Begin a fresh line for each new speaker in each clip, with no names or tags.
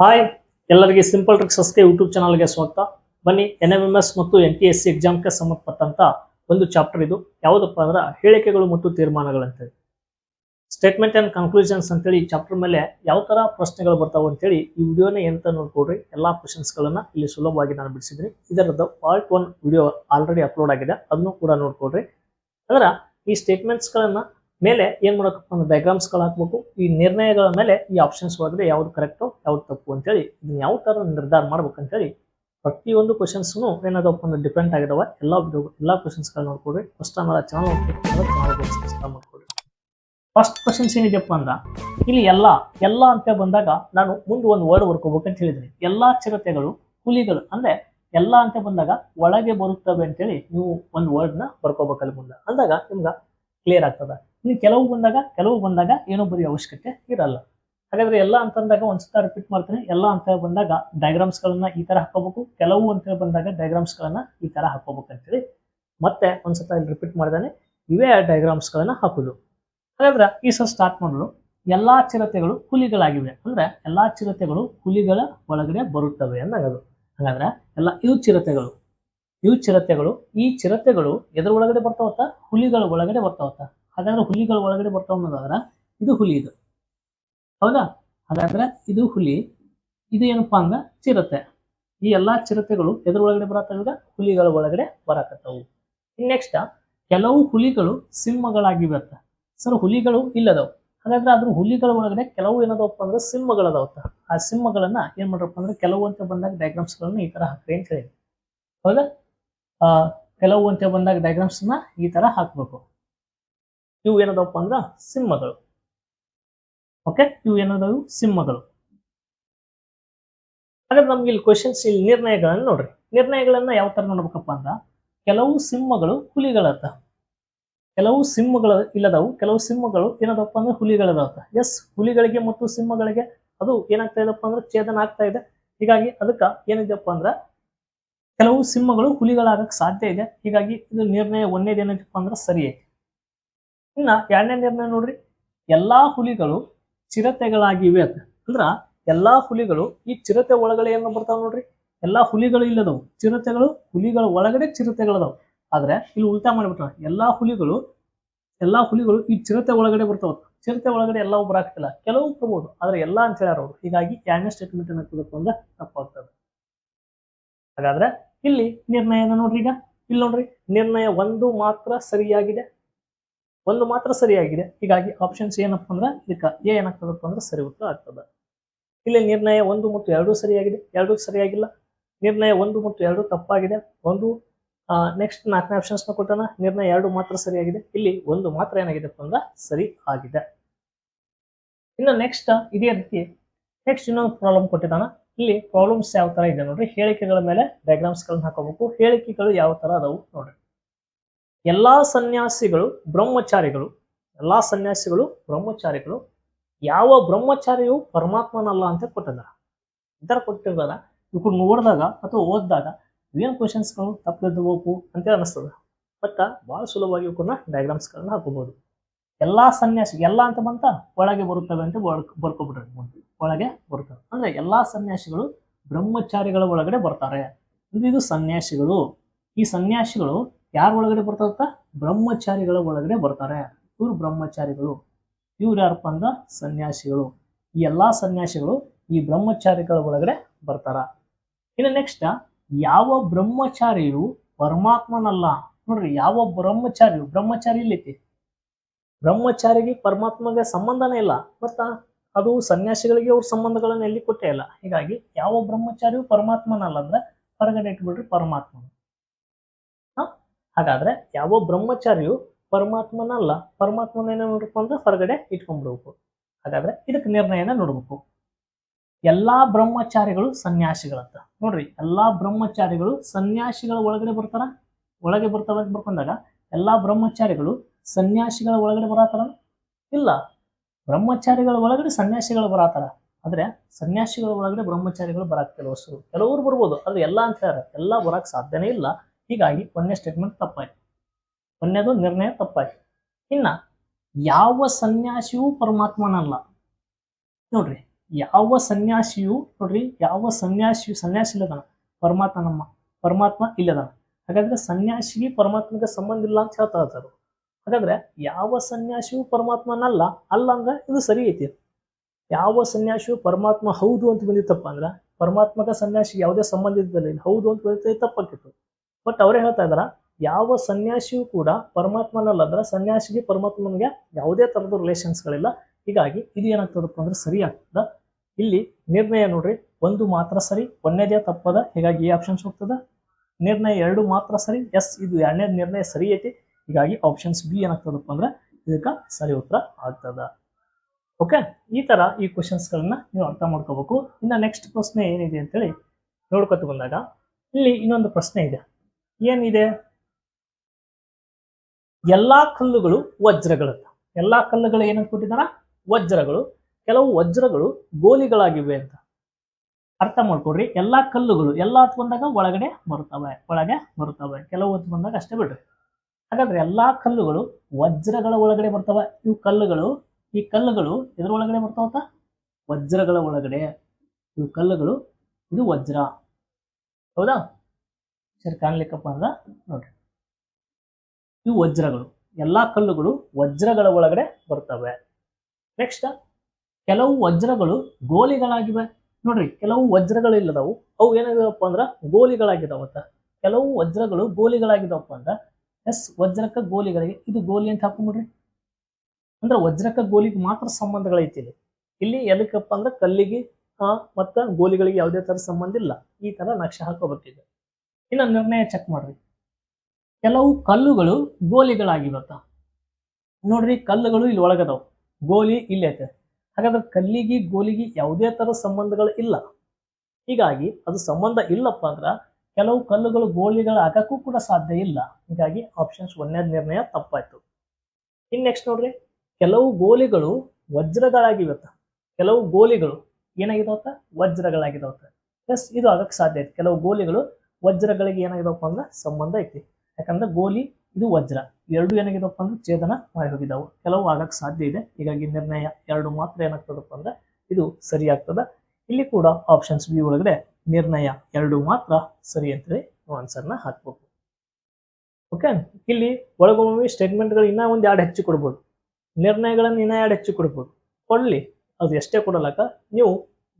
Hi ಎಲ್ಲರಿಗೆ simple ಟ್ರಿಕ್ಸಸ್ಗೆ YouTube ಚಾನಲ್ಗೆ ಸ್ವಾಗತ. ಬನ್ನಿ ಎನ್ ಎಂ ಎಂ ಎಸ್ ಮತ್ತು ಎನ್ ಟಿ ಎಸ್ ಸಿ ಎಕ್ಸಾಮ್ಗೆ ಸಂಬಂಧಪಟ್ಟಂತ ಒಂದು ಚಾಪ್ಟರ್ ಇದು. ಯಾವುದಪ್ಪ ಅಂದ್ರೆ ಹೇಳಿಕೆಗಳು ಮತ್ತು ತೀರ್ಮಾನಗಳಂತೇಳಿ. ಸ್ಟೇಟ್ಮೆಂಟ್ ಆ್ಯಂಡ್ ಕನ್ಕ್ಲೂಷನ್ಸ್ ಅಂತೇಳಿ ಈ ಚಾಪ್ಟರ್ ಮೇಲೆ ಯಾವ ಥರ ಪ್ರಶ್ನೆಗಳು ಬರ್ತಾವೆ ಅಂತೇಳಿ ಈ ವಿಡಿಯೋನೇ ಎಂತ ನೋಡ್ಕೊಡ್ರಿ ಎಲ್ಲ ಕ್ವಶನ್ಸ್ಗಳನ್ನ ಇಲ್ಲಿ ಸುಲಭವಾಗಿ ನಾನು ಬಿಡಿಸಿದ್ರಿ ಇದರದ್ದು part one video already upload ಆಗಿದೆ. ಅದನ್ನು ಕೂಡ ನೋಡ್ಕೊಡ್ರಿ ಅಂದ್ರೆ ಈ ಸ್ಟೇಟ್ಮೆಂಟ್ಸ್ಗಳನ್ನ ಮೇಲೆ ಏನು ಮಾಡಬೇಕಪ್ಪ ಅಂದ್ರೆ ಡಯಾಗ್ರಾಮ್ಸ್ಗಳು ಹಾಕ್ಬೇಕು. ಈ ನಿರ್ಣಯಗಳ ಮೇಲೆ ಈ ಆಪ್ಷನ್ಸ್ ಒಳಗಡೆ ಯಾವ್ದು ಕರೆಕ್ಟು ಯಾವ್ದು ತಪ್ಪು ಅಂತೇಳಿ ಇದನ್ನ ಯಾವ ತರ ನಿರ್ಧಾರ ಮಾಡ್ಬೇಕಂತೇಳಿ ಪ್ರತಿಯೊಂದು ಕ್ವಶನ್ಸ್ನು ಏನಾದಪ್ಪ ಅಂದ್ರೆ ಡಿಪೆಂಡ್ ಆಗಿದಾವೆ. ಎಲ್ಲ ಎಲ್ಲಾ ಎಲ್ಲ ಕ್ವಶನ್ಸ್ಗಳು ನೋಡ್ಕೊಡ್ರಿ ಫಸ್ಟ್ ಆಮೇಲೆ ಚಾನಲ್ ಚಾನಲ್ ಮಾಡ್ಕೊಡ್ರಿ ಫಸ್ಟ್ ಕ್ವಶನ್ಸ್ ಏನಿದೆಯಪ್ಪ ಅಂದ್ರೆ, ಇಲ್ಲಿ ಎಲ್ಲ ಎಲ್ಲ ಅಂತ ಬಂದಾಗ ನಾನು ಮುಂದೆ ಒಂದು ವರ್ಡ್ ಬರ್ಕೋಬೇಕಂತ ಹೇಳಿದ್ರಿ ಎಲ್ಲಾ ಚಿರತೆಗಳು, ಹುಲಿಗಳು ಅಂದ್ರೆ ಎಲ್ಲ ಅಂತ ಬಂದಾಗ ಒಳಗೆ ಬರುತ್ತವೆ ಅಂತೇಳಿ ನೀವು ಒಂದು ವರ್ಡ್ನ ಬರ್ಕೋಬೇಕಲ್ಲಿ ಮುಂದೆ. ಅಂದಾಗ ನಿಮ್ಗೆ ಕ್ಲಿಯರ್ ಆಗ್ತದ. ಇನ್ನು ಕೆಲವು ಬಂದಾಗ ಕೆಲವು ಬಂದಾಗ ಏನೋ ಬರೀ ಅವಶ್ಯಕತೆ ಇರಲ್ಲ. ಹಾಗಾದ್ರೆ ಎಲ್ಲ ಅಂತಂದಾಗ ಒಂದ್ಸತ ರಿಪೀಟ್ ಮಾಡ್ತೀನಿ. ಎಲ್ಲ ಅಂತ ಬಂದಾಗ ಡಯಾಗ್ರಾಮ್ಸ್ ಗಳನ್ನ ಈ ತರ ಹಾಕೋಬೇಕು ಕೆಲವು ಅಂತ ಹೇಳಿ ಬಂದಾಗ ಡಯಾಗ್ರಾಮ್ಸ್ ಗಳನ್ನ ಈ ತರ ಹಾಕೋಬೇಕು ಅಂತೇಳಿ ಮತ್ತೆ ಒಂದ್ಸತ ಇಲ್ಲಿ ರಿಪೀಟ್ ಮಾಡಿದಾನೆ. ಇವೇ ಡಯಾಗ್ರಾಮ್ಸ್ ಗಳನ್ನ ಹಾಕುದು. ಹಾಗಾದ್ರೆ ಈ ಸಲ ಸ್ಟಾರ್ಟ್ ಮಾಡಲು ಎಲ್ಲಾ ಚಿರತೆಗಳು ಹುಲಿಗಳಾಗಿವೆ. ಅಂದ್ರೆ ಎಲ್ಲಾ ಚಿರತೆಗಳು ಹುಲಿಗಳ ಒಳಗಡೆ ಬರುತ್ತವೆ ಅಂದಾಗದು ಹಾಗಾದ್ರೆ ಎಲ್ಲ ಇವು ಚಿರತೆಗಳು. ಇವು ಚಿರತೆಗಳು, ಈ ಚಿರತೆಗಳು ಎದ್ರ ಒಳಗಡೆ ಬರ್ತಾವತ್ತ? ಹುಲಿಗಳ ಒಳಗಡೆ ಬರ್ತಾವತ್ತ? ಹಾಗಾದ್ರೆ ಹುಲಿಗಳ ಒಳಗಡೆ ಬರ್ತಾವ ಅನ್ನೋದಾದ್ರ ಇದು ಹುಲಿ ಇದು. ಹೌದಾ? ಹಾಗಾದ್ರೆ ಇದು ಹುಲಿ. ಇದು ಏನಪ್ಪಾ ಅಂದ್ರೆ ಚಿರತೆ. ಈ ಎಲ್ಲಾ ಚಿರತೆಗಳು ಎದ್ರ ಒಳಗಡೆ ಬರತ್ತಾವ ಹುಲಿಗಳ ಒಳಗಡೆ ಬರಾಕತ್ತವು. ನೆಕ್ಸ್ಟ್ ಕೆಲವು ಹುಲಿಗಳು ಸಿಂಹಗಳಾಗಿ ಬರ್ತ ಸರ್, ಹುಲಿಗಳು ಇಲ್ಲದವು. ಹಾಗಾದ್ರೆ ಅದ್ರ ಹುಲಿಗಳ ಒಳಗಡೆ ಕೆಲವು ಏನದವಪ್ಪ ಅಂದ್ರೆ ಸಿಂಹಗಳದವತ್ತ ಆ ಸಿಂಹಗಳನ್ನ ಏನ್ ಮಾಡ್ರಪ್ಪ ಅಂದ್ರೆ ಕೆಲವು ಅಂತ ಬಂದಾಗ ಡಯಾಗ್ರಾಮ್ಸ್ ಗಳನ್ನ ಈ ತರ ಹಾಕ್ರಿ ಅಂತ ಹೇಳಿ. ಹೌದಾ? ಆ, ಕೆಲವು ಅಂತ ಬಂದಾಗ ಡಯಾಗ್ರಾಮ್ಸ್ನ ಈ ತರ ಹಾಕ್ಬೇಕು. ಇವು ಏನದಪ್ಪ ಅಂದ್ರ ಸಿಂಹಗಳು. ಓಕೆ ಇವು ಏನದವು? ಸಿಂಹಗಳು. ಹಾಗಾದ್ರೆ ನಮ್ಗೆ ಇಲ್ಲಿ ಕ್ವಶನ್ಸ್ ಇಲ್ಲಿ ನಿರ್ಣಯಗಳನ್ನ ನೋಡ್ರಿ. ನಿರ್ಣಯಗಳನ್ನ ಯಾವ ತರ ನೋಡ್ಬೇಕಪ್ಪ ಅಂದ್ರ, ಕೆಲವು ಸಿಂಹಗಳು ಹುಲಿಗಳತ್ತ ಕೆಲವು ಸಿಂಹಗಳ ಇಲ್ಲದವು, ಕೆಲವು ಸಿಂಹಗಳು ಏನದಪ್ಪ ಅಂದ್ರೆ ಹುಲಿಗಳದವತ್ತ ಎಸ್ ಹುಲಿಗಳಿಗೆ ಮತ್ತು ಸಿಂಹಗಳಿಗೆ ಅದು ಏನಾಗ್ತಾ ಇದೆಪ್ಪ ಅಂದ್ರೆ ಛೇದನ ಆಗ್ತಾ ಇದೆ. ಹೀಗಾಗಿ ಅದಕ್ಕ ಏನಿದೆಯಪ್ಪ ಅಂದ್ರ, ಕೆಲವು ಸಿಂಹಗಳು ಹುಲಿಗಳಾಗಕ್ಕೆ ಸಾಧ್ಯ ಇದೆ. ಹೀಗಾಗಿ ಇದು ನಿರ್ಣಯ ಒಂದೇದೇನಪ್ಪ ಅಂದ್ರೆ ಸರಿ ಐತಿ ಇನ್ನ ಎರಡನೇ ನಿರ್ಣಯ ನೋಡ್ರಿ, ಎಲ್ಲಾ ಹುಲಿಗಳು ಚಿರತೆಗಳಾಗಿವೆ ಅಂತ. ಅಂದ್ರ ಎಲ್ಲಾ ಹುಲಿಗಳು ಈ ಚಿರತೆ ಒಳಗಡೆ ಏನು ಬರ್ತಾವ ನೋಡ್ರಿ, ಎಲ್ಲಾ ಹುಲಿಗಳು ಇಲ್ಲದವು ಚಿರತೆಗಳು ಹುಲಿಗಳ ಒಳಗಡೆ ಚಿರತೆಗಳದವು. ಆದ್ರೆ ಇಲ್ಲಿ ಉಲ್ಟಾ ಮಾಡಿಬಿಟ್ರ ಎಲ್ಲಾ ಹುಲಿಗಳು ಎಲ್ಲಾ ಹುಲಿಗಳು ಈ ಚಿರತೆ ಒಳಗಡೆ ಬರ್ತಾವ ಚಿರತೆ ಒಳಗಡೆ ಎಲ್ಲವೂ ಬರಾಕ್ತಿಲ್ಲ ಕೆಲವು ಬರ್ಬೋದು ಆದ್ರೆ ಎಲ್ಲಾ ಅಂತ ಹೇಳ್ಯಾರ ಅವರು. ಹೀಗಾಗಿ ಎರಡನೇ ಸ್ಟೇಟ್ಮೆಂಟ್ ಏನಾಗ್ತದಪ್ಪ ಅಂದ್ರೆ ತಪ್ಪಾಗ್ತದೆ ಹಾಗಾದ್ರೆ ಇಲ್ಲಿ ನಿರ್ಣಯನ ನೋಡ್ರಿ ಈಗ? ಇಲ್ಲಿ ನೋಡ್ರಿ, ನಿರ್ಣಯ ಒಂದು ಮಾತ್ರ ಸರಿಯಾಗಿದೆ. ಒಂದು ಮಾತ್ರ ಸರಿಯಾಗಿದೆ. ಹೀಗಾಗಿ ಆಪ್ಷನ್ಸ್ ಏನಪ್ಪ ಅಂದ್ರೆ ಇದಕ್ಕೆ ಎ ಏನಾಗ್ತದಪ್ಪ ಅಂದ್ರೆ ಸರಿ ಉತ್ತರ ಆಗ್ತದೆ. ಇಲ್ಲಿ ನಿರ್ಣಯ ಒಂದು ಮತ್ತು ಎರಡು ಸರಿಯಾಗಿದೆ. ಎರಡು ಸರಿಯಾಗಿಲ್ಲ. ನಿರ್ಣಯ ಒಂದು ಮತ್ತು ಎರಡು ತಪ್ಪಾಗಿದೆ. ಒಂದು ನೆಕ್ಸ್ಟ್ ನಾಲ್ಕನೇ ಆಪ್ಷನ್ಸ್ನ ಕೊಟ್ಟಾನ ನಿರ್ಣಯ ಎರಡು ಮಾತ್ರ ಸರಿಯಾಗಿದೆ. ಇಲ್ಲಿ ಒಂದು ಮಾತ್ರ ಏನಾಗಿದೆಪ್ಪ ಅಂದ್ರೆ ಸರಿ ಆಗಿದೆ. ಇನ್ನು ನೆಕ್ಸ್ಟ್ ಇದೇ ರೀತಿ ನೆಕ್ಸ್ಟ್ ಇನ್ನೊಂದು ಪ್ರಾಬ್ಲಮ್ ಕೊಟ್ಟಿದ್ದಾನ. ಇಲ್ಲಿ ಪ್ರಾಬ್ಲಮ್ಸ್ ಯಾವ ತರ ಇದೆ ನೋಡ್ರಿ. ಹೇಳಿಕೆಗಳ ಮೇಲೆ ಡಯಾಗ್ರಾಮ್ಸ್ಗಳನ್ನ ಗಳನ್ನ ಹಾಕೋಬೇಕು. ಹೇಳಿಕೆಗಳು ಯಾವ ತರ ಅದಾವು ನೋಡ್ರಿ. ಎಲ್ಲಾ ಸನ್ಯಾಸಿಗಳು, ಬ್ರಹ್ಮಚಾರಿಗಳು, ಎಲ್ಲಾ ಸನ್ಯಾಸಿಗಳು, ಬ್ರಹ್ಮಚಾರಿಗಳು, ಯಾವ ಬ್ರಹ್ಮಚಾರಿಯು ಪರಮಾತ್ಮನಲ್ಲ ಅಂತ ಕೊಟ್ಟಿದ್ದಾರೆ. ಈ ತರ ಕೊಟ್ಟಿರ್ದಾಗ ಇವ್ರು ನೋಡಿದಾಗ ಅಥವಾ ಓದಿದಾಗ ಏನು ಕ್ವಶನ್ಸ್ಗಳು ತಪ್ಪಿದ್ದಬೇಕು ಅಂತೇಳಿ ಅನಿಸ್ತದ. ಬಟ್ ಭಾಳ ಸುಲಭವಾಗಿ ಇವಕ್ಕನ್ನ ಡಯಾಗ್ರಾಮ್ಸ್ಗಳನ್ನ ಹಾಕೋಬಹುದು ಎಲ್ಲಾ ಸನ್ಯಾಸಿ, ಎಲ್ಲ ಅಂತ ಬಂತ ಒಳಗೆ ಬರುತ್ತವೆ ಅಂತ ಬರ್ಕ್- ಬರ್ಕೊಬಿಟ್ರೆ ಒಳಗೆ ಬರುತ್ತವೆ. ಅಂದ್ರೆ ಎಲ್ಲಾ ಸನ್ಯಾಸಿಗಳು ಬ್ರಹ್ಮಚಾರಿಗಳ ಒಳಗಡೆ ಬರ್ತಾರೆ. ಇದು ಸನ್ಯಾಸಿಗಳು. ಈ ಸನ್ಯಾಸಿಗಳು ಯಾರ ಒಳಗಡೆ ಬರ್ತಾರಂತ ಬ್ರಹ್ಮಚಾರಿಗಳ ಒಳಗಡೆ ಬರ್ತಾರೆ. ಇವ್ರು ಬ್ರಹ್ಮಚಾರಿಗಳು. ಇವ್ರು ಯಾರಪ್ಪ ಅಂದ್ರ? ಸನ್ಯಾಸಿಗಳು. ಈ ಎಲ್ಲಾ ಸನ್ಯಾಸಿಗಳು ಈ ಬ್ರಹ್ಮಚಾರಿಗಳ ಒಳಗಡೆ ಬರ್ತಾರ. ಇನ್ನು ನೆಕ್ಸ್ಟ್ ಯಾವ ಬ್ರಹ್ಮಚಾರಿಯು ಪರಮಾತ್ಮನಲ್ಲ? ನೋಡ್ರಿ, ಯಾವ ಬ್ರಹ್ಮಚಾರಿಯು? ಬ್ರಹ್ಮಚಾರಿ ಇಲ್ಲೈತಿ. ಬ್ರಹ್ಮಚಾರಿಗೆ ಪರಮಾತ್ಮಗೆ ಸಂಬಂಧನೇ ಇಲ್ಲ. ಮತ್ತ ಅದು ಸನ್ಯಾಸಿಗಳಿಗೆ ಅವ್ರ ಸಂಬಂಧಗಳನ್ನ ಎಲ್ಲಿ ಕೊಟ್ಟೇ ಇಲ್ಲ. ಹೀಗಾಗಿ ಯಾವ ಬ್ರಹ್ಮಚಾರಿಯು ಪರಮಾತ್ಮನಲ್ಲ ಅಂದ್ರೆ ಹೊರಗಡೆ ಇಟ್ಬಿಡ್ರಿ ಪರಮಾತ್ಮ ಹ? ಹಾಗಾದ್ರೆ ಯಾವ ಬ್ರಹ್ಮಚಾರಿಯು ಪರಮಾತ್ಮನಲ್ಲ, ಪರಮಾತ್ಮನ ಏನೋ ನೋಡ್ಬೇಕು ಅಂದ್ರೆ ಹೊರಗಡೆ ಇಟ್ಕೊಂಡ್ಬಿಡ್ಬೇಕು. ಹಾಗಾದ್ರೆ ಇದಕ್ಕೆ ನಿರ್ಣಯನ ನೋಡ್ಬೇಕು. ಎಲ್ಲಾ ಬ್ರಹ್ಮಚಾರಿಗಳು ಸನ್ಯಾಸಿಗಳಂತ. ನೋಡ್ರಿ, ಎಲ್ಲಾ ಬ್ರಹ್ಮಚಾರಿಗಳು ಸನ್ಯಾಸಿಗಳ ಒಳಗಡೆ ಬರ್ತಾರ? ಒಳಗೆ ಬರ್ತಾರ ಅಂತ ಬರ್ಕೊಂಡಾಗ ಎಲ್ಲಾ ಬ್ರಹ್ಮಚಾರಿಗಳು ಸನ್ಯಾಸಿಗಳ ಒಳಗಡೆ ಬರತಾರ ಇಲ್ಲ. ಬ್ರಹ್ಮಚಾರಿಗಳ ಒಳಗಡೆ ಸನ್ಯಾಸಿಗಳು ಬರತಾರ ಆದ್ರೆ ಸನ್ಯಾಸಿಗಳ ಒಳಗಡೆ ಬ್ರಹ್ಮಚಾರಿಗಳು ಬರಕ್ ಕೆಲವಷ್ಟು ಕೆಲವರು ಬರ್ಬೋದು. ಆದ್ರೆ ಎಲ್ಲಾ ಅಂತ ಹೇಳ್ಯಾರ. ಎಲ್ಲಾ ಬರಕ್ ಸಾಧ್ಯನೇ ಇಲ್ಲ. ಹೀಗಾಗಿ ಒಂದನೇ ಸ್ಟೇಟ್ಮೆಂಟ್ ತಪ್ಪಾಯ್ತು. ಒಂದನೇದು ನಿರ್ಣಯ ತಪ್ಪಾಯಿತು. ಇನ್ನ ಯಾವ ಸನ್ಯಾಸಿಯೂ ಪರಮಾತ್ಮನಲ್ಲ. ನೋಡ್ರಿ, ಯಾವ ಸನ್ಯಾಸಿಯು, ನೋಡ್ರಿ, ಯಾವ ಸನ್ಯಾಸಿಯು ಸನ್ಯಾಸಿ ಇಲ್ಲದಾನ. ಪರಮಾತ್ಮ ನಮ್ಮ, ಪರಮಾತ್ಮ ಇಲ್ಲದನ. ಹಾಗಾದ್ರೆ ಸನ್ಯಾಸಿಗೆ ಪರಮಾತ್ಮಗೆ ಸಂಬಂಧ ಇಲ್ಲ ಅಂತ ಹೇಳ್ತಾ ಇರ್ತಾರೆ ಹಾಗಾದ್ರೆ ಯಾವ ಸನ್ಯಾಸಿಯು ಪರಮಾತ್ಮನಲ್ಲ, ಅಲ್ಲ ಅಂದ್ರೆ ಇದು ಸರಿ ಐತಿ. ಯಾವ ಸನ್ಯಾಸಿಯು ಪರಮಾತ್ಮ ಹೌದು ಅಂತ ಬಂದಿತ್ತಪ್ಪ ಅಂದ್ರೆ ಪರಮಾತ್ಮಕ ಸನ್ಯಾಸಿ ಯಾವುದೇ ಸಂಬಂಧ ಇದ್ದಲ್ಲ ಹೌದು ಅಂತ ಬಂದಿತ್ತು ತಪ್ಪಾಗಿತ್ತು ಬಟ್ ಅವರೇ ಹೇಳ್ತಾ ಇದಾರ, ಯಾವ ಸನ್ಯಾಸಿಯೂ ಕೂಡ ಪರಮಾತ್ಮನಲ್ಲ ಅಂದ್ರೆ ಸನ್ಯಾಸಿಗೆ ಪರಮಾತ್ಮನಿಗೆ ಯಾವುದೇ ತರದ ರಿಲೇಷನ್ಸ್ಗಳಿಲ್ಲ ಹೀಗಾಗಿ ಇದು ಏನಾಗ್ತದಪ್ಪ ಅಂದ್ರೆ ಸರಿ ಆಗ್ತದ. ಇಲ್ಲಿ ನಿರ್ಣಯ ನೋಡ್ರಿ, ಒಂದು ಮಾತ್ರ ಸರಿ, ಒಂದೇದೇ ತಪ್ಪದ, ಹೀಗಾಗಿ ಈ ಆಪ್ಷನ್ಸ್ ಹೋಗ್ತದ. ನಿರ್ಣಯ ಎರಡು ಮಾತ್ರ ಸರಿ, ಎಸ್, ಇದು ಎರಡನೇ ನಿರ್ಣಯ ಸರಿ ಐತಿ. ಹೀಗಾಗಿ ಆಪ್ಷನ್ಸ್ ಬಿ ಏನಾಗ್ತದಪ್ಪ ಅಂದ್ರೆ ಇದಕ್ಕೆ ಸರಿ ಉತ್ತರ ಆಗ್ತದ. ಓಕೆ ಈ ತರ ಈ ಕ್ವಶನ್ಸ್ಗಳನ್ನ ನೀವು ಅರ್ಥ ಮಾಡ್ಕೋಬೇಕು. ಇನ್ನು ನೆಕ್ಸ್ಟ್ ಪ್ರಶ್ನೆ ಏನಿದೆ ಅಂತೇಳಿ ನೋಡ್ಕೊತ ಬಂದಾಗ, ಇಲ್ಲಿ ಇನ್ನೊಂದು ಪ್ರಶ್ನೆ ಇದೆ. ಏನಿದೆ? ಎಲ್ಲಾ ಕಲ್ಲುಗಳು ವಜ್ರಗಳಂತ ಎಲ್ಲಾ ಕಲ್ಲುಗಳು ಏನಂತ ಕೊಟ್ಟಿದ್ದಾರ ವಜ್ರಗಳು. ಕೆಲವು ವಜ್ರಗಳು ಗೋಲಿಗಳಾಗಿವೆ ಅಂತ. ಅರ್ಥ ಮಾಡ್ಕೊಡ್ರಿ ಎಲ್ಲಾ ಕಲ್ಲುಗಳು, ಎಲ್ಲಾ ಅಂತ ಬಂದಾಗ ಒಳಗಡೆ ಬರುತ್ತವೆ, ಒಳಗೆ ಬರುತ್ತವೆ. ಕೆಲವು ಅಂತ ಬಂದಾಗ ಅಷ್ಟೇ ಬಿಡ್ರಿ. ಹಾಗಾದ್ರೆ ಎಲ್ಲಾ ಕಲ್ಲುಗಳು ವಜ್ರಗಳ ಒಳಗಡೆ ಬರ್ತವೆ. ಇವು ಕಲ್ಲುಗಳು, ಈ ಕಲ್ಲುಗಳು ಇದರ ಒಳಗಡೆ ಬರ್ತಾವತ್ತ? ವಜ್ರಗಳ ಒಳಗಡೆ. ಇವು ಕಲ್ಲುಗಳು, ಇದು ವಜ್ರ. ಹೌದಾ? ಸರಿ ಕಾಣ್ಲಿಕ್ಕಪ್ಪ ಅಂದ್ರ ನೋಡ್ರಿ. ಇವು ವಜ್ರಗಳು. ಎಲ್ಲಾ ಕಲ್ಲುಗಳು ವಜ್ರಗಳ ಒಳಗಡೆ ಬರ್ತವೆ. ನೆಕ್ಸ್ಟ್ ಕೆಲವು ವಜ್ರಗಳು ಗೋಲಿಗಳಾಗಿವೆ. ನೋಡ್ರಿ, ಕೆಲವು ವಜ್ರಗಳು ಇಲ್ಲದವು. ಅವು ಏನಾಗಿದವಪ್ಪ ಅಂದ್ರ ಗೋಲಿಗಳಾಗಿದಾವತ್ತ ಕೆಲವು ವಜ್ರಗಳು ಗೋಲಿಗಳಾಗಿದಾವಪ್ಪ ಅಂದ್ರ ಎಸ್ ವಜ್ರಕ್ಕ ಗೋಲಿಗಳಿಗೆ. ಇದು ಗೋಲಿ ಅಂತ ಹಾಕೊಂಡ್ಬಿಡ್ರಿ ಅಂದ್ರೆ ವಜ್ರಕ್ಕ ಗೋಲಿಗೆ ಮಾತ್ರ ಸಂಬಂಧಗಳೈತಿ ಇಲ್ಲಿ. ಇಲ್ಲಿ ಎದಕ್ಕಪ್ಪ ಅಂದ್ರೆ ಕಲ್ಲಿಗೆ ಮತ್ತ ಗೋಲಿಗಳಿಗೆ ಯಾವುದೇ ತರ ಸಂಬಂಧ ಇಲ್ಲ. ಈ ತರ ನಕ್ಷೆ ಹಾಕೋಬೇಕೀಗ ಇನ್ನು ನಿರ್ಣಯ ಚೆಕ್ ಮಾಡ್ರಿ. ಕೆಲವು ಕಲ್ಲುಗಳು ಗೋಲಿಗಳಾಗಿವತ್ತ ನೋಡ್ರಿ, ಕಲ್ಲುಗಳು ಇಲ್ಲಿ ಒಳಗದವು. ಗೋಲಿ ಇಲ್ಲಿ ಐತೆ. ಹಾಗಾದ್ರೆ ಕಲ್ಲಿಗೆ ಗೋಲಿಗೆ ಯಾವುದೇ ತರ ಸಂಬಂಧಗಳು ಇಲ್ಲ. ಹೀಗಾಗಿ ಅದು ಸಂಬಂಧ ಇಲ್ಲಪ್ಪ ಅಂದ್ರೆ ಕೆಲವು ಕಲ್ಲುಗಳು ಗೋಲಿಗಳಾಗಕ್ಕೂ ಕೂಡ ಸಾಧ್ಯ ಇಲ್ಲ. ಹೀಗಾಗಿ ಆಪ್ಷನ್ಸ್ ಒಂದನೇ ನಿರ್ಣಯ ತಪ್ಪಾಯ್ತು. ಇನ್ ನೆಕ್ಸ್ಟ್ ನೋಡ್ರಿ, ಕೆಲವು ಗೋಲಿಗಳು ವಜ್ರಗಳಾಗಿವತ್ತ ಕೆಲವು ಗೋಲಿಗಳು ಏನಾಗಿದಾವತ್ತ? ವಜ್ರಗಳಾಗಿದಾವತ್ತ. ಎಸ್ ಇದು ಆಗಕ್ಕೆ ಸಾಧ್ಯ ಐತಿ. ಕೆಲವು ಗೋಲಿಗಳು ವಜ್ರಗಳಿಗೆ ಏನಾಗಿದಪ್ಪ ಅಂದ್ರೆ ಸಂಬಂಧ ಐತಿ. ಯಾಕಂದ್ರೆ ಗೋಲಿ, ಇದು ವಜ್ರ. ಎರಡು ಏನಾಗಿದಪ್ಪ ಅಂದ್ರೆ ಛೇದನ ಮಾಡಿ ಹೋಗಿದಾವೆ ಕೆಲವು ಆಗಕ್ಕೆ ಸಾಧ್ಯ ಇದೆ. ಹೀಗಾಗಿ ನಿರ್ಣಯ ಎರಡು ಮಾತ್ರ ಏನಾಗ್ತದಪ್ಪ ಅಂದ್ರೆ ಇದು ಸರಿ ಆಗ್ತದ. ಇಲ್ಲಿ ಕೂಡ ಆಪ್ಷನ್ಸ್ ಬಿ ಒಳಗಡೆ ನಿರ್ಣಯ ಎರಡು ಮಾತ್ರ ಸರಿ ಅಂತೇಳಿ ನಾವು ಆನ್ಸರ್ನ ಹಾಕ್ಬೇಕು. ಓಕೆ ಇಲ್ಲಿ ಒಳಗೊಮ್ಮೆ ಸ್ಟೇಟ್ಮೆಂಟ್ಗಳು ಇನ್ನೂ ಒಂದು ಎರಡು ಹೆಚ್ಚು ಕೊಡ್ಬೋದು. ನಿರ್ಣಯಗಳನ್ನು ಇನ್ನೂ ಎರಡು ಹೆಚ್ಚು ಕೊಡ್ಬೋದು. ಕೊಡಲಿ, ಅದು ಎಷ್ಟೇ ಕೊಡಲಕ್ಕ ನೀವು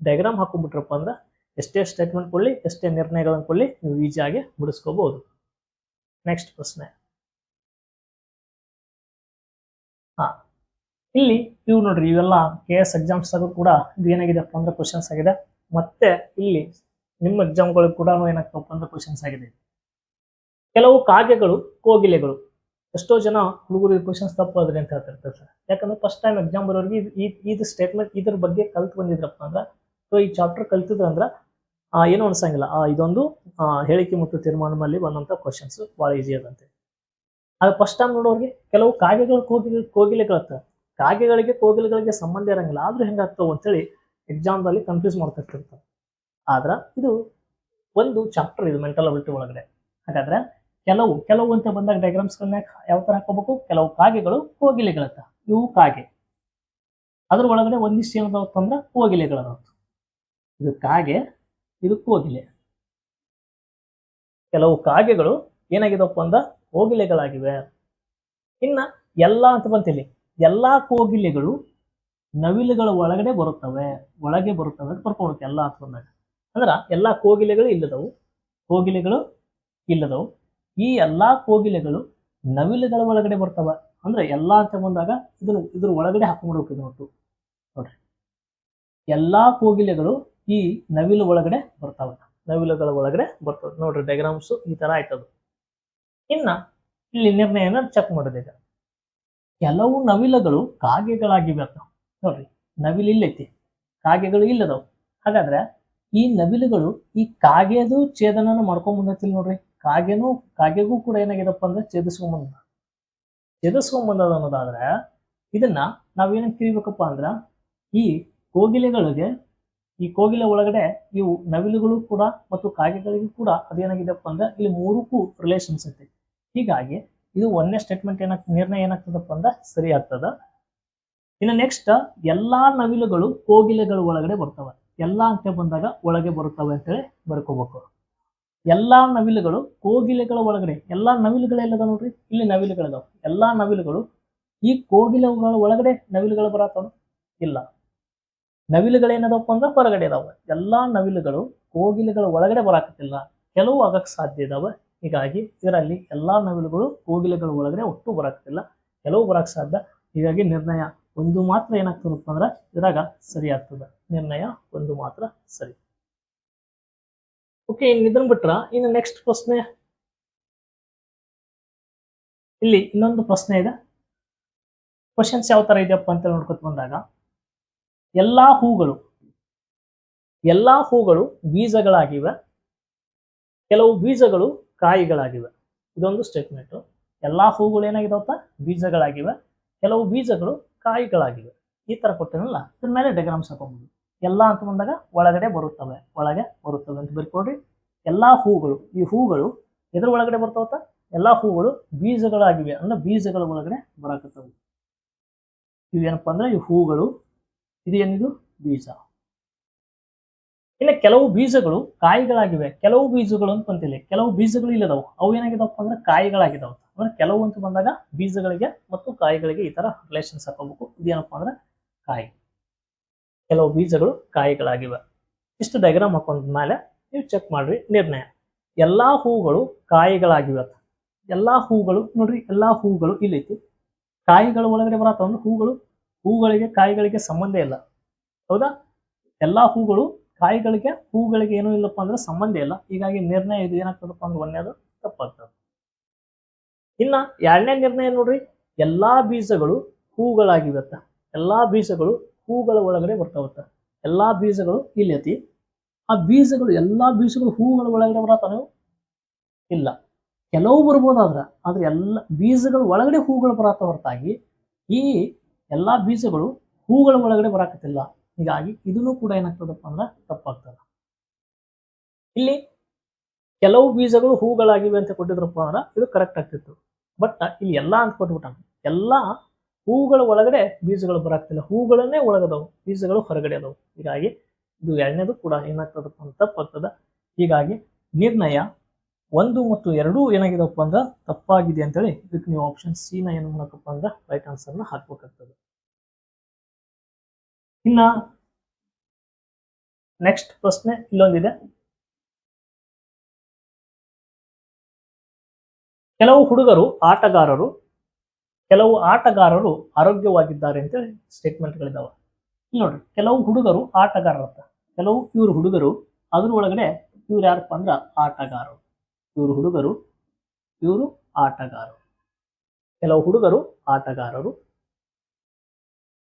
ಡಯಾಗ್ರಾಮ್ ಹಾಕೊಂಡ್ಬಿಟ್ರಪ್ಪ ಅಂದ್ರೆ ಎಷ್ಟೇ ಸ್ಟೇಟ್ಮೆಂಟ್ ಕೊಡಲಿ, ಎಷ್ಟೇ ನಿರ್ಣಯಗಳನ್ನು ಕೊಡಲಿ, ನೀವು ಈಸಿಯಾಗಿ ಬಿಡಿಸ್ಕೋಬಹುದು ನೆಕ್ಸ್ಟ್ ಪ್ರಶ್ನೆ. ಹಾ, ಇಲ್ಲಿ ಇವು ನೋಡ್ರಿ, ಇವೆಲ್ಲ ಕೆ ಎಸ್ ಎಕ್ಸಾಮ್ಸ್ ಕೂಡ ಇದು ಏನಾಗಿದೆಪ್ಪ ಅಂದ್ರೆ ಕ್ವಶನ್ಸ್ ಆಗಿದೆ. ಮತ್ತೆ ಇಲ್ಲಿ ನಿಮ್ಮ ಎಕ್ಸಾಮ್ಗಳು ಕೂಡ ಏನಾಗ್ತಪ್ಪ ಅಂದ್ರೆ ಕ್ವಶನ್ಸ್ ಆಗಿದೆ. ಕೆಲವು ಕಾಗೆಗಳು, ಕೋಗಿಲೆಗಳು. ಎಷ್ಟೋ ಜನ ಹುಡುಗರಿಗೆ ಕ್ವಶನ್ಸ್ ತಪ್ಪೋದ್ರಿ ಅಂತ ಹೇಳ್ತಿರ್ತಾರೆ ಸರ್. ಯಾಕಂದ್ರೆ ಫಸ್ಟ್ ಟೈಮ್ ಎಕ್ಸಾಮ್ ಬರೋರಿಗೆ ಇದು ಇದು ಸ್ಟೇಟ್ಮೆಂಟ್ ಇದ್ರ ಬಗ್ಗೆ ಕಲ್ತು ಬಂದಿದ್ರಪ್ಪ ಅಂದ್ರೆ, ಸೊ ಈ ಚಾಪ್ಟರ್ ಕಲ್ತಿದ್ರು ಅಂದ್ರೆ ಏನೂ ಅನ್ಸಂಗಿಲ್ಲ. ಆ, ಇದೊಂದು ಆ, ಹೇಳಿಕೆ ಮತ್ತು ತೀರ್ಮಾನದಲ್ಲಿ ಬಂದಂತ ಕ್ವಶನ್ಸ್ ಭಾಳ ಈಸಿ ಅದಂತೆ ಅದು ಫಸ್ಟ್ ಟೈಮ್ ನೋಡೋರಿಗೆ ಕೆಲವು ಕಾಗೆಗಳು ಕೋಗಿಲೆ ಕೋಗಿಲೆಗಳತ್ತ. ಕಾಗೆಗಳಿಗೆ ಕೋಗಿಲೆಗಳಿಗೆ ಸಂಬಂಧ ಇರಂಗಿಲ್ಲ. ಆದ್ರೂ ಹೆಂಗಾಗ್ತಾವ ಅಂತೇಳಿ ಎಕ್ಸಾಮ್ದಲ್ಲಿ ಕನ್ಫ್ಯೂಸ್ ಮಾಡ್ತಿರ್ತಿರ್ತಾರೆ ಆದ್ರ ಇದು ಒಂದು ಚಾಪ್ಟರ್ ಇದು ಮೆಂಟಲ್ ಅಬಿಲಿಟಿ ಒಳಗಡೆ. ಹಾಗಾದ್ರೆ ಕೆಲವು ಕೆಲವು ಅಂತ ಬಂದಾಗ ಡಯಾಗ್ರಾಮ್ಸ್ಗಳನ್ನ ಯಾವ ತರ ಹಾಕೋಬೇಕು ಕೆಲವು ಕಾಗೆಗಳು ಕೋಗಿಲೆಗಳತ್ತ. ಇವು ಕಾಗೆ. ಅದ್ರ ಒಳಗಡೆ ಒಂದಿಷ್ಟು ಏನಾದ್ರು ಅಂದ್ರೆ ಕೋಗಿಲೆಗಳದಾವತ್ತು ಇದು ಕಾಗೆ ಇದು ಕೋಗಿಲೆ ಕೆಲವು ಕಾಗೆಗಳು ಏನಾಗಿದಪ್ಪ ಅಂದ, ಕೋಗಿಲೆಗಳಾಗಿವೆ. ಇನ್ನ ಎಲ್ಲಾ ಅಂತ ಬಂತಿಲ್ಲಿ, ಎಲ್ಲಾ ಕೋಗಿಲೆಗಳು ನವಿಲುಗಳ ಒಳಗಡೆ ಬರುತ್ತವೆ, ಒಳಗೆ ಬರುತ್ತವೆ ಅಂತ ಬರ್ಕೊಬೇಕು ಎಲ್ಲಾ ಅಂತ ಬಂದಾಗ. ಅಂದ್ರ ಎಲ್ಲಾ ಕೋಗಿಲೆಗಳು ಇಲ್ಲದವು ಕೋಗಿಲೆಗಳು ಇಲ್ಲದವು. ಈ ಎಲ್ಲಾ ಕೋಗಿಲೆಗಳು ನವಿಲುಗಳ ಒಳಗಡೆ ಬರ್ತವೆ. ಅಂದ್ರೆ ಎಲ್ಲಾ ಅಂತ ಬಂದಾಗ ಇದನ್ನು, ಇದ್ರ ಒಳಗಡೆ ಹಾಕೊಂಡ್ಬಿಡ್ಬೇಕು ಇದು ಒಟ್ಟು. ನೋಡ್ರಿ. ಎಲ್ಲಾ ಕೋಗಿಲೆಗಳು ಈ ನವಿಲು ಒಳಗಡೆ ಬರ್ತಾವ. ನವಿಲುಗಳ ಒಳಗಡೆ ಬರ್ತವೆ. ನೋಡ್ರಿ ಡಯಾಗ್ರಾಮ್ಸ್ ಈ ತರ ಆಯ್ತದು. ಇನ್ನ ಇಲ್ಲಿ ನಿರ್ಣಯನ ಚೆಕ್ ಮಾಡೋದೀಗ ಕೆಲವು ನವಿಲುಗಳು ಕಾಗೆಗಳಾಗಿ ಅಂತ. ನೋಡ್ರಿ, ನವಿಲು ಇಲ್ಲೈತಿ. ಕಾಗೆಗಳು ಇಲ್ಲದವು. ಹಾಗಾದ್ರೆ ಈ ನವಿಲುಗಳು ಈ ಕಾಗೆದು ಛೇದನನ ಮಾಡ್ಕೊಂಡ್ ಬಂದೈತಿಲ್ ನೋಡ್ರಿ. ಕಾಗೆನೂ, ಕಾಗೆಗೂ ಕೂಡ ಏನಾಗಿದಪ್ಪ ಅಂದ್ರೆ ಛೇದಿಸ್ಕೊಂಬಂದ ಛೇದಿಸ್ಕೊಂಬಂದದ ಅನ್ನೋದಾದ್ರೆ ಇದನ್ನ ನಾವೇನಂತ ತಿಳಿಬೇಕಪ್ಪ ಅಂದ್ರ ಈ ಕೋಗಿಲೆಗಳಿಗೆ ಈ ಕೋಗಿಲ ಒಳಗಡೆ ಇವು ನವಿಲುಗಳು ಕೂಡ ಮತ್ತು ಕಾಗೆಗಳಿಗೂ ಕೂಡ ಅದೇನಾಗಿದೆಪ್ಪ ಅಂದ್ರೆ ಇಲ್ಲಿ ಮೂರಕ್ಕೂ ರಿಲೇಷನ್ಸ್ ಐತಿ ಹೀಗಾಗಿ ಇದು ಒಂದೇ ಸ್ಟೇಟ್ಮೆಂಟ್ ಏನಾಗ್, ನಿರ್ಣಯ ಏನಾಗ್ತದಪ್ಪ ಅಂದ್ರೆ ಸರಿ ಆಗ್ತದ. ಇನ್ನು ನೆಕ್ಸ್ಟ್ ಎಲ್ಲಾ ನವಿಲುಗಳು ಕೋಗಿಲೆಗಳ ಒಳಗಡೆ ಬರ್ತವೆ. ಎಲ್ಲಾ ಅಂತ ಬಂದಾಗ ಒಳಗೆ ಬರುತ್ತವೆ ಅಂತೇಳಿ ಬರ್ಕೋಬೇಕು. ಎಲ್ಲಾ ನವಿಲುಗಳು ಕೋಗಿಲೆಗಳ ಒಳಗಡೆ, ಎಲ್ಲಾ ನವಿಲುಗಳೆಲ್ಲದ ನೋಡ್ರಿ, ಇಲ್ಲಿ ನವಿಲುಗಳಿದಾವೆ ಎಲ್ಲಾ ನವಿಲುಗಳು ಈ ಕೋಗಿಲೆಗಳ ಒಳಗಡೆ ನವಿಲುಗಳು ಬರತ್ತವ. ಇಲ್ಲ. ನವಿಲುಗಳೇನದಪ್ಪ ಅಂದ್ರೆ ಹೊರಗಡೆ ಇದಾವೆ ಎಲ್ಲಾ ನವಿಲುಗಳು ಕೋಗಿಲೆಗಳ ಒಳಗಡೆ ಬರಾಕತ್ತಿಲ್ಲ. ಕೆಲವು ಆಗಕ್ಕೆ ಸಾಧ್ಯ ಇದಾವೆ. ಹೀಗಾಗಿ ಇದರಲ್ಲಿ ಎಲ್ಲಾ ನವಿಲುಗಳು ಕೋಗಿಲೆಗಳ ಒಳಗಡೆ ಒಟ್ಟು ಬರಾಕತ್ತಿಲ್ಲ. ಕೆಲವು ಬರಕ್ಕೆ ಸಾಧ್ಯ. ಹೀಗಾಗಿ ನಿರ್ಣಯ ಒಂದು ಮಾತ್ರ ಏನಾಗ್ತದಪ್ಪ ಅಂದ್ರೆ ಇದ್ರಾಗ ಸರಿ ಆಗ್ತದೆ. ನಿರ್ಣಯ ಒಂದು ಮಾತ್ರ ಸರಿ. ಓಕೆ ಇನ್ನು ಇದನ್ನ ಬಿಟ್ರ ಇನ್ನು ನೆಕ್ಸ್ಟ್ ಪ್ರಶ್ನೆ. ಇಲ್ಲಿ ಇನ್ನೊಂದು ಪ್ರಶ್ನೆ ಇದೆ. ಕ್ವಶನ್ಸ್ ಯಾವ ತರ ಇದೆಯಪ್ಪ ಅಂತ ನೋಡ್ಕೊತ ಬಂದಾಗ ಎಲ್ಲಾ ಹೂಗಳು ಎಲ್ಲಾ ಹೂಗಳು ಬೀಜಗಳಾಗಿವೆ. ಕೆಲವು ಬೀಜಗಳು ಕಾಯಿಗಳಾಗಿವೆ. ಇದೊಂದು ಸ್ಟೇಟ್ಮೆಂಟ್ ಎಲ್ಲಾ ಹೂಗಳು ಏನಾಗಿದಾವತ್ತ ಬೀಜಗಳಾಗಿವೆ. ಕೆಲವು ಬೀಜಗಳು ಕಾಯಿಗಳಾಗಿವೆ. ಈ ತರ ಕೊಟ್ಟಿರಲ್ಲ, ಇದ್ರ ಮೇಲೆ ಡೆಗ್ರಾಮ್ಸ್ ಹಾಕೊಬೋದು. ಎಲ್ಲ ಅಂತ ಬಂದಾಗ ಒಳಗಡೆ ಬರುತ್ತವೆ. ಒಳಗೆ ಬರುತ್ತವೆ ಅಂತ ಬರ್ಕೊಡ್ರಿ. ಎಲ್ಲಾ ಹೂಗಳು, ಈ ಹೂಗಳು ಎದ್ರ ಒಳಗಡೆ ಬರ್ತಾವತ್ತ ಎಲ್ಲಾ ಹೂಗಳು ಬೀಜಗಳಾಗಿವೆ. ಅಂದ್ರೆ ಬೀಜಗಳ ಒಳಗಡೆ ಬರಾಕತ್ತವು. ಇವೇನಪ್ಪ ಅಂದ್ರೆ, ಈ ಹೂಗಳು ಇದು ಏನಿದು? ಬೀಜ. ಇನ್ನು ಕೆಲವು ಬೀಜಗಳು ಕಾಯಿಗಳಾಗಿವೆ. ಕೆಲವು ಬೀಜಗಳು ಅಂತ ಕೆಲವು ಬೀಜಗಳು ಇಲ್ಲದವು. ಅವು ಏನಾಗಿದಾವಪ್ಪ ಅಂದ್ರೆ ಕಾಯಿಗಳಾಗಿದಾವ. ಅಂದ್ರೆ ಕೆಲವು ಅಂತ ಬಂದಾಗ ಬೀಜಗಳಿಗೆ ಮತ್ತು ಕಾಯಿಗಳಿಗೆ ಈ ತರ ರಿಲೇಷನ್ಸ್ ಹಾಕೋಬೇಕು ಇದೇನಪ್ಪ ಅಂದ್ರೆ ಕಾಯಿ. ಕೆಲವು ಬೀಜಗಳು ಕಾಯಿಗಳಾಗಿವೆ. ಇಷ್ಟು ಡೈಗ್ರಾಮ್ ಹಾಕೊಂಡ ಮೇಲೆ ನೀವು ಚೆಕ್ ಮಾಡ್ರಿ ನಿರ್ಣಯ. ಎಲ್ಲಾ ಹೂಗಳು ಕಾಯಿಗಳಾಗಿವೆ ಎಲ್ಲಾ ಹೂಗಳು, ನೋಡ್ರಿ, ಎಲ್ಲಾ ಹೂಗಳು ಇಲ್ಲೈತಿ. ಕಾಯಿಗಳ ಒಳಗಡೆ ಬರತ್ತ ಹೂಗಳು ಹೂಗಳಿಗೆ ಕಾಯಿಗಳಿಗೆ ಸಂಬಂಧ ಇಲ್ಲ. ಹೌದಾ? ಎಲ್ಲಾ ಹೂಗಳು ಕಾಯಿಗಳಿಗೆ, ಹೂಗಳಿಗೆ ಏನೂ ಇಲ್ಲಪ್ಪ ಅಂದ್ರೆ ಸಂಬಂಧ ಇಲ್ಲ. ಹೀಗಾಗಿ ನಿರ್ಣಯ ಇದು ಏನಾಗ್ತದಪ್ಪ ಅಂದ್ರೆ ಒಂದೇದು ತಪ್ಪಾಗ್ತದೆ. ಇನ್ನ ಎರಡನೇ ನಿರ್ಣಯ ನೋಡ್ರಿ, ಎಲ್ಲಾ ಬೀಜಗಳು ಹೂಗಳಾಗಿವತ್ತ. ಎಲ್ಲಾ ಬೀಜಗಳು ಹೂಗಳ ಒಳಗಡೆ ಬರ್ತಾವತ್ತ. ಎಲ್ಲಾ ಬೀಜಗಳು ಇಲ್ಲಿ ಐತಿ ಆ ಬೀಜಗಳು, ಎಲ್ಲಾ ಬೀಜಗಳು ಹೂಗಳ ಒಳಗಡೆ ಬರತ್ತಾವ ಇಲ್ಲ. ಕೆಲವು ಬರ್ಬೋದಾದ್ರ, ಆದ್ರೆ ಎಲ್ಲ ಬೀಜಗಳ ಒಳಗಡೆ ಹೂಗಳು ಬರತ್ತ ಹೊರತಾಗಿ ಈ ಎಲ್ಲಾ ಬೀಜಗಳು ಹೂಗಳ ಒಳಗಡೆ ಬರಾಕತ್ತಿಲ್ಲ. ಹೀಗಾಗಿ ಇದನ್ನು ಕೂಡ ಏನಾಗ್ತದಪ್ಪ ಅಂದ್ರೆ ತಪ್ಪಾಗ್ತದ. ಇಲ್ಲಿ ಕೆಲವು ಬೀಜಗಳು ಹೂಗಳಾಗಿವೆ ಅಂತ ಕೊಟ್ಟಿದ್ರಪ್ಪ ಅಂದ್ರೆ ಇದು ಕರೆಕ್ಟ್ ಆಗ್ತಿತ್ತು. ಬಟ್ ಇಲ್ಲಿ ಎಲ್ಲ ಅಂತ ಕೊಟ್ಬಿಟ್ಟಾನ ಎಲ್ಲ ಹೂಗಳ ಒಳಗಡೆ ಬೀಜಗಳು ಬರಾಕ್ತಿಲ್ಲ ಹೂಗಳನ್ನೇ ಒಳಗದವು, ಬೀಜಗಳು ಹೊರಗಡೆ ಅದಾವು. ಹೀಗಾಗಿ ಇದು ಎರಡನೇದು ಕೂಡ ಏನಾಗ್ತದಪ್ಪ ಅಂತ ತಪ್ಪಾಗ್ತದ. ಹೀಗಾಗಿ ನಿರ್ಣಯ ಒಂದು ಮತ್ತು ಎರಡು ಏನಾಗಿದಪ್ಪ ಅಂದ್ರೆ ತಪ್ಪಾಗಿದೆ ಅಂತೇಳಿ ಇದಕ್ಕೆ ನೀವು ಆಪ್ಷನ್ ಸಿ ನ ಏನು ಮಾಡಕಪ್ಪ ಅಂದ್ರೆ ರೈಟ್ ಆನ್ಸರ್ನ ಹಾಕ್ಬೇಕಾಗ್ತದೆ. ಇನ್ನ ನೆಕ್ಸ್ಟ್ ಪ್ರಶ್ನೆ ಇಲ್ಲೊಂದಿದೆ. ಕೆಲವು ಹುಡುಗರು, ಆಟಗಾರರು, ಕೆಲವು ಆಟಗಾರರು ಆರೋಗ್ಯವಾಗಿದ್ದಾರೆ ಅಂತೇಳಿ ಸ್ಟೇಟ್ಮೆಂಟ್ಗಳಿದಾವೆ ಇಲ್ಲಿ ನೋಡ್ರಿ, ಕೆಲವು ಹುಡುಗರು ಆಟಗಾರರತ್ತ, ಕೆಲವು ಇವರು ಹುಡುಗರು ಅದ್ರ ಒಳಗಡೆ ಇವ್ರು ಯಾರಪ್ಪ ಅಂದ್ರ ಆಟಗಾರರು. ಇವರು ಹುಡುಗರು, ಇವರು ಆಟಗಾರರು. ಕೆಲವು ಹುಡುಗರು ಆಟಗಾರರು.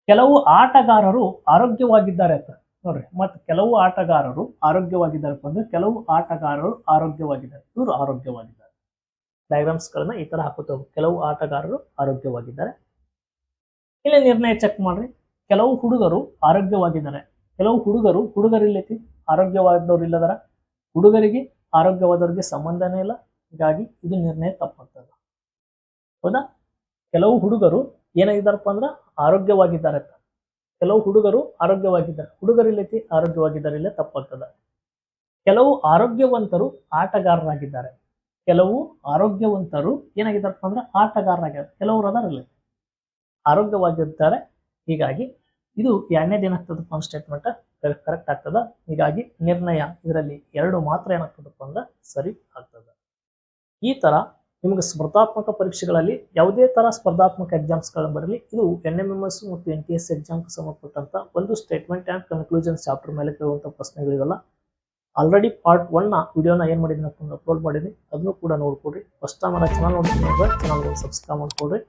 ಕೆಲವು ಆಟಗಾರರು ಆರೋಗ್ಯವಾಗಿದ್ದಾರೆ ಅಂತ ನೋಡ್ರಿ, ಮತ್ತೆ ಕೆಲವು ಆಟಗಾರರು ಆರೋಗ್ಯವಾಗಿದ್ದಾರೆ ಅಂದ್ರೆ ಕೆಲವು ಆಟಗಾರರು ಆರೋಗ್ಯವಾಗಿದ್ದಾರೆ. ಇವರು ಆರೋಗ್ಯವಾಗಿದ್ದಾರೆ. ಡಯಾಗ್ರಾಮ್ಸ್ ಗಳನ್ನ ಈ ತರ ಹಾಕುತ್ತ. ಕೆಲವು ಆಟಗಾರರು ಆರೋಗ್ಯವಾಗಿದ್ದಾರೆ. ಇಲ್ಲಿ ನಿರ್ಣಯ ಚೆಕ್ ಮಾಡ್ರಿ. ಕೆಲವು ಹುಡುಗರು ಆರೋಗ್ಯವಾಗಿದ್ದಾರೆ. ಕೆಲವು ಹುಡುಗರು ಹುಡುಗರಿಲ್ಲೈತಿ ಆರೋಗ್ಯವಾದವ್ರು ಇಲ್ಲದರ. ಹುಡುಗರಿಗೆ ಆರೋಗ್ಯವಾದವ್ರಿಗೆ ಸಂಬಂಧನೇ ಇಲ್ಲ. ಹೀಗಾಗಿ ಇದು ನಿರ್ಣಯ ತಪ್ಪಾಗ್ತದೆ. ಹೌದಾ? ಕೆಲವು ಹುಡುಗರು ಏನಾಗಿದ್ದಾರಪ್ಪ ಅಂದ್ರೆ ಆರೋಗ್ಯವಾಗಿದ್ದಾರೆ ಕೆಲವು ಹುಡುಗರು ಆರೋಗ್ಯವಾಗಿದ್ದಾರೆ. ಹುಡುಗರಿಲ್ಲೈತಿ ಆರೋಗ್ಯವಾಗಿದ್ದಾರೆ ಇಲ್ಲ ತಪ್ಪಾಗ್ತದೆ. ಕೆಲವು ಆರೋಗ್ಯವಂತರು ಆಟಗಾರರಾಗಿದ್ದಾರೆ. ಕೆಲವು ಆರೋಗ್ಯವಂತರು ಏನಾಗಿದ್ದಾರಪ್ಪ ಅಂದ್ರೆ ಆಟಗಾರರಾಗಿದ್ದಾರೆ. ಕೆಲವರು ಅದರಲ್ಲಿ ಆರೋಗ್ಯವಾಗಿರ್ತಾರೆ ಹೀಗಾಗಿ ಇದು ಎರಡನೇದು ಏನಾಗ್ತದಪ್ಪ ಒಂದು ಸ್ಟೇಟ್ಮೆಂಟ್ ಕರೆಕ್ಟ್ ಆಗ್ತದ? ಹೀಗಾಗಿ ನಿರ್ಣಯ ಇದರಲ್ಲಿ ಎರಡು ಮಾತ್ರ ಏನಾಗ್ತದಪ್ಪ ಅಂದ್ರೆ ಸರಿ ಆಗ್ತದ. ಈ ತರ ನಿಮಗೆ ಸ್ಪರ್ಧಾತ್ಮಕ ಪರೀಕ್ಷೆಗಳಲ್ಲಿ ಯಾವುದೇ ತರ ಸ್ಪರ್ಧಾತ್ಮಕ ಎಕ್ಸಾಮ್ಸ್ಗಳು ಬರಲಿ, ಇದು ಎನ್ ಎಂ ಎಂ ಎಸ್ ಮತ್ತು ಎನ್ ಟಿ ಎಸ್ ಎಕ್ಸಾಮ್ಗೆ ಸಂಬಂಧಪಟ್ಟಂತ ಒಂದು ಸ್ಟೇಟ್ಮೆಂಟ್ ಆ್ಯಂಡ್ ಕನ್ಕ್ಲೂಷನ್ ಚಾಪ್ಟರ್ ಮೇಲೆ ಕೇಳುವಂಥ ಪ್ರಶ್ನೆಗಳಿವೆಲ್ಲ. ಆಲ್ರೆಡಿ ಪಾರ್ಟ್ ಒನ್ನ ವಿಡಿಯೋನ ಏನು ಮಾಡಿದ್ದೀನಿ ಅಪ್ಲೋಡ್ ಮಾಡಿದ್ದೀನಿ ಅದನ್ನು ಕೂಡ ನೋಡ್ಕೊಡ್ರಿ ಫಸ್ಟ್ ಟೈಮ್ ಚಾನಲ್ ನೋಡ್ತೀನಿ ಚಾನಲ್ಗೆ ಸಬ್ಸ್ಕ್ರೈಬ್ ಮಾಡ್ಕೊಡ್ರಿ